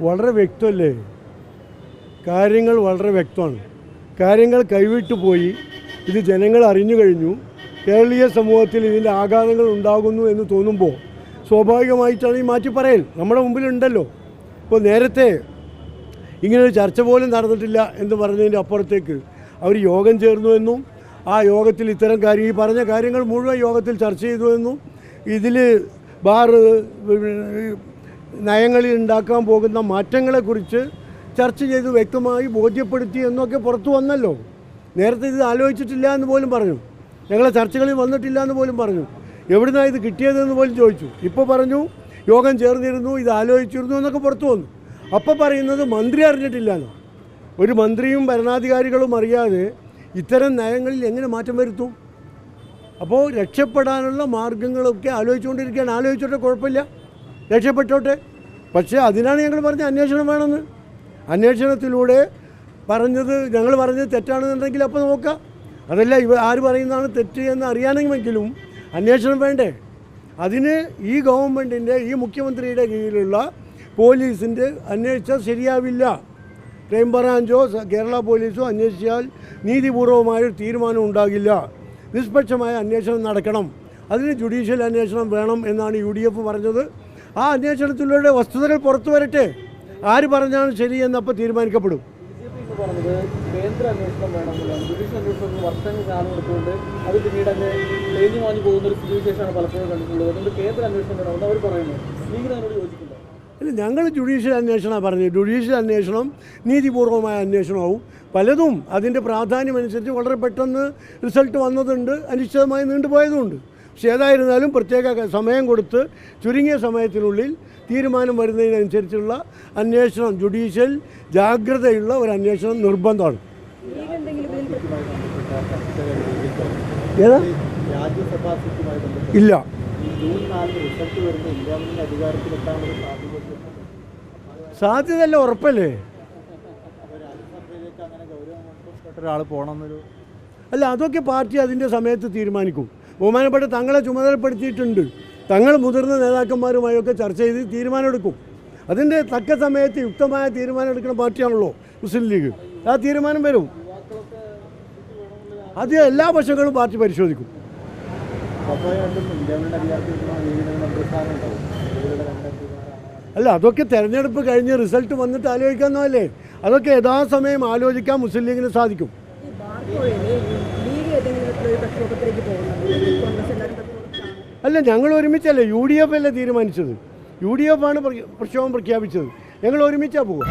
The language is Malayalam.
വളരെ വ്യക്തമല്ലേ? കാര്യങ്ങൾ വളരെ വ്യക്തമാണ്. കാര്യങ്ങൾ കൈവിട്ടു പോയി. ഇത് ജനങ്ങൾ അറിഞ്ഞു കഴിഞ്ഞു. കേരളീയ സമൂഹത്തിൽ ഇതിന്റെ ആഘാതങ്ങൾ ഉണ്ടാകുന്നു എന്ന് തോന്നുമ്പോൾ സ്വാഭാവികമായിട്ടാണ് ഈ മാറ്റി പറയൽ. നമ്മുടെ മുമ്പിലുണ്ടല്ലോ. ഇപ്പോൾ നേരത്തെ ഇങ്ങനൊരു ചർച്ച പോലും നടന്നിട്ടില്ല എന്ന് പറഞ്ഞതിന്റെ അപ്പുറത്തേക്ക് അവർ യോഗം ചേർന്നു എന്നും ആ യോഗത്തിൽ ഇത്തരം കാര്യം ഈ പറഞ്ഞ കാര്യങ്ങൾ മുഴുവൻ യോഗത്തിൽ ചർച്ച ചെയ്തു എന്നും ഇതിൽ ബാർ നയങ്ങളിൽ ഉണ്ടാക്കാൻ പോകുന്ന മാറ്റങ്ങളെക്കുറിച്ച് ചർച്ച ചെയ്ത് വ്യക്തമായി ബോധ്യപ്പെടുത്തി എന്നൊക്കെ പുറത്തു വന്നല്ലോ. നേരത്തെ ഇത് ആലോചിച്ചിട്ടില്ല എന്ന് പോലും പറഞ്ഞു. ഞങ്ങളെ ചർച്ചകളിൽ വന്നിട്ടില്ല എന്ന് പോലും പറഞ്ഞു. എവിടുന്നാണ് ഇത് കിട്ടിയതെന്ന് പോലും ചോദിച്ചു. ഇപ്പോൾ പറഞ്ഞു യോഗം ചേർന്നിരുന്നു ഇത് ആലോചിച്ചിരുന്നു എന്നൊക്കെ പുറത്തു വന്നു. അപ്പോൾ പറയുന്നത് മന്ത്രി അറിഞ്ഞിട്ടില്ല എന്നോ ഒരു മന്ത്രിയും ഭരണാധികാരികളും അറിയാതെ ഇത്തരം നയങ്ങളിൽ എങ്ങനെ മാറ്റം വരുത്തും? അപ്പോൾ രക്ഷപ്പെടാനുള്ള മാർഗങ്ങളൊക്കെ ആലോചിച്ചുകൊണ്ടിരിക്കുകയാണ്. ആലോചിച്ചിട്ട് കുഴപ്പമില്ല. രക്ഷപ്പെട്ടോട്ടെ. പക്ഷേ അതിനാണ് ഞങ്ങൾ പറഞ്ഞ അന്വേഷണം വേണമെന്ന്. അന്വേഷണത്തിലൂടെ പറഞ്ഞത് ഞങ്ങൾ പറഞ്ഞത് തെറ്റാണെന്നുണ്ടെങ്കിൽ അപ്പോൾ നോക്കാം. അതല്ല ഇവ ആര് പറയുന്നതാണ് തെറ്റ് എന്ന് അറിയാനെങ്കിലും അന്വേഷണം വേണ്ടേ? അതിന് ഈ ഗവൺമെന്റിന്റെ ഈ മുഖ്യമന്ത്രിയുടെ കീഴിലുള്ള പോലീസിന്റെ അന്വേഷിച്ചാൽ ശരിയാവില്ല. ക്രൈം ബ്രാഞ്ചോ കേരള പോലീസോ അന്വേഷിച്ചാൽ നീതിപൂർവമായ ഒരു തീരുമാനം ഉണ്ടാകില്ല. നിഷ്പക്ഷമായ അന്വേഷണം നടക്കണം. അതിന് ജുഡീഷ്യൽ അന്വേഷണം വേണം എന്നാണ് യു ഡി എഫ് പറഞ്ഞത്. ആ അന്വേഷണത്തിലൂടെ വസ്തുതകൾ പുറത്തു വരട്ടെ. ആര് പറഞ്ഞാണ് തീരുമാനിക്കപ്പെടും. പി ഇന്ന് പറഞ്ഞത് കേന്ദ്ര അന്വേഷണം വേണമെന്നുള്ളതാണ് ജുഡീഷ്യൽ അന്വേഷണം വർഷങ്ങൾ കാലം എടുത്തുകൊണ്ട് അത് പിന്നീട് അങ്ങ് തേഞ്ഞു മാഞ്ഞു പോകുന്ന ഒരു പലപ്പോഴും കണ്ടിട്ടുള്ളത്. അതുകൊണ്ട് കേന്ദ്ര അന്വേഷണം വേണമെന്ന് അവർ പറയുന്നു. ലീഗിന് അതിനോട് യോജിക്കില്ല ഇല്ല ഞങ്ങൾ ജുഡീഷ്യൽ അന്വേഷണമാണ് പറഞ്ഞത്. ജുഡീഷ്യൽ അന്വേഷണം നീതിപൂർവമായ അന്വേഷണമാവും. പലതും അതിന്റെ പ്രാധാന്യമനുസരിച്ച് വളരെ പെട്ടെന്ന് റിസൾട്ട് വന്നതുണ്ട്. അനിശ്ചിതമായി നീണ്ടുപോയതുമുണ്ട്. പക്ഷേ ഏതായിരുന്നാലും പ്രത്യേക സമയം കൊടുത്ത് ചുരുങ്ങിയ സമയത്തിനുള്ളിൽ തീരുമാനം വരുന്നതിനനുസരിച്ചുള്ള അന്വേഷണം ജുഡീഷ്യൽ ജാഗ്രതയുള്ള ഒരു അന്വേഷണം നിർബന്ധമാണ്. ഏതാ? ഇല്ല. സാധ്യതയല്ല ഉറപ്പല്ലേ? ഒരാൾ പോകണമെന്നൊരു അല്ല അതൊക്കെ പാർട്ടി അതിന്റെ സമയത്ത് തീരുമാനിക്കും. ബഹുമാനപ്പെട്ട തങ്ങളെ ചുമതലപ്പെടുത്തിയിട്ടുണ്ട്. തങ്ങൾ മുതിർന്ന നേതാക്കന്മാരുമായൊക്കെ ചർച്ച ചെയ്ത് തീരുമാനമെടുക്കും. അതിന്റെ തക്ക സമയത്ത് യുക്തമായ തീരുമാനം എടുക്കുന്ന പാർട്ടിയാണല്ലോ മുസ്ലിം ലീഗ്. ആ തീരുമാനം വരും. അത് എല്ലാ പക്ഷങ്ങളും പാർട്ടി പരിശോധിക്കും. അല്ല അതൊക്കെ തെരഞ്ഞെടുപ്പ് കഴിഞ്ഞ് റിസൾട്ട് വന്നിട്ട് ആലോചിക്കാമെന്നല്ലേ അതൊക്കെ യഥാസമയം ആലോചിക്കാൻ മുസ്ലിം ലീഗിന് സാധിക്കും ഈ ബാർക്കോഴയിൽ ലീഗ് ഏതെങ്കിലും തരത്തിലൊരു പ്രക്ഷോഭത്തിലേക്ക് പോകുന്നത്? അല്ല ഞങ്ങൾ ഒരുമിച്ചല്ല യു ഡി എഫ് അല്ലേ തീരുമാനിച്ചത്? യു ഡി എഫ് ആണ് പ്രക്ഷോഭം പ്രഖ്യാപിച്ചത്. ഞങ്ങൾ ഒരുമിച്ചാണ് പോകുക